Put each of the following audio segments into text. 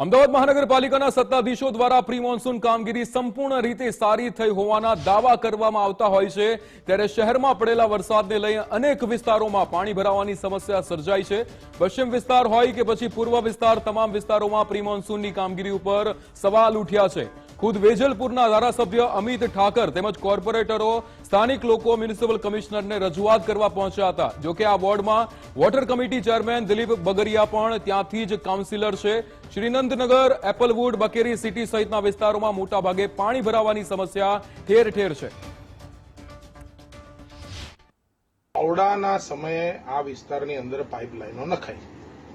અમદાવાદ મહાનગરપાલિકાના સત્તાધીશો દ્વારા pre monsoon કામગીરી સંપૂર્ણ રીતે સારી થઈ હોવાના દાવા કરવામાં આવતા હોય છે. ત્યારે શહેરમાં પડેલા વરસાદને લઈ અનેક વિસ્તારોમાં પાણી ભરાવાની સમસ્યા સર્જાઈ છે. પશ્ચિમ વિસ્તાર હોય કે પછી પૂર્વ વિસ્તાર, તમામ વિસ્તારોમાં પ્રી મોન્સૂનની કામગીરી ઉપર સવાલ ઉઠ્યા છે. ખુદ વેજલપુરના ધારાસભ્ય અમિત ઠાકર તેમજ કોર્પોરેટરો, સ્થાનિક લોકો, મ્યુનિસિપલ કમિશનરને રજૂઆત કરવા પહોંચ્યા હતા. જોકે આ વોર્ડમાં water committee chairman Dilip Bagaria પણ ત્યાંથી જ કાઉન્સિલર છે. શ્રીનંદનગર, એપલવુડ, બકેરી સિટી સહિતના વિસ્તારોમાં મોટાભાગે પાણી ભરાવાની સમસ્યા ઠેર ઠેર છે. ઓરડાના સમયે આ વિસ્તારની અંદર પાઇપલાઇનો નખાઈ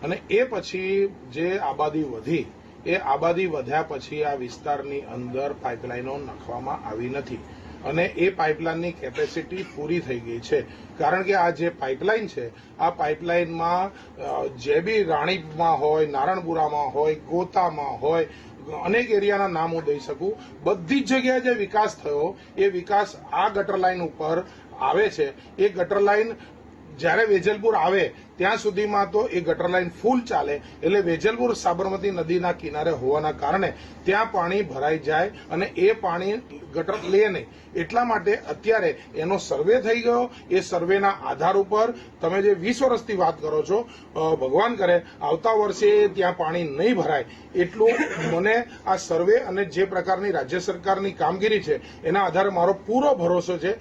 અને એ પછી જે આબાદી વધી એ આબાદી વધ્યા પછી આ વિસ્તારની અંદર પાઇપલાઇનો નાખવામાં આવી નથી. અને એ પાઇપલાઇનની કેપેસિટી પૂરી થઈ ગઈ છે. કારણ કે આ જે પાઇપલાઇન છે, આ પાઇપલાઇનમાં જે બી રાણીપમાં હોય, નારણપુરામાં હોય, ગોતામાં હોય, અનેક એરિયાના નામ હું દઈ શકું. બધી જ જગ્યાએ જે વિકાસ થયો, એ વિકાસ આ ગટર લાઇન ઉપર આવે છે. એ ગટર લાઇન જ્યારે વેજલપુર આવે, ત્યાં સુધીમાં તો એ ગટર લાઇન ફૂલ ચાલે. એટલે વેજલપુર સાબરમતી નદીના કિનારે હોવાના કારણે ત્યાં પાણી ભરાઈ જાય અને એ પાણી ગટર લે નહીં. એટલા માટે અત્યારે એનો સર્વે થઈ ગયો. એ સર્વેના આધાર ઉપર તમે જે વીસ વર્ષથી વાત કરો છો ભગવાન કરે, આવતા વર્ષે ત્યાં પાણી નહીં ભરાય. એટલું મને આ સર્વે અને જે પ્રકારની રાજ્ય સરકારની કામગીરી છે, એના આધારે મારો પૂરો ભરોસો છે.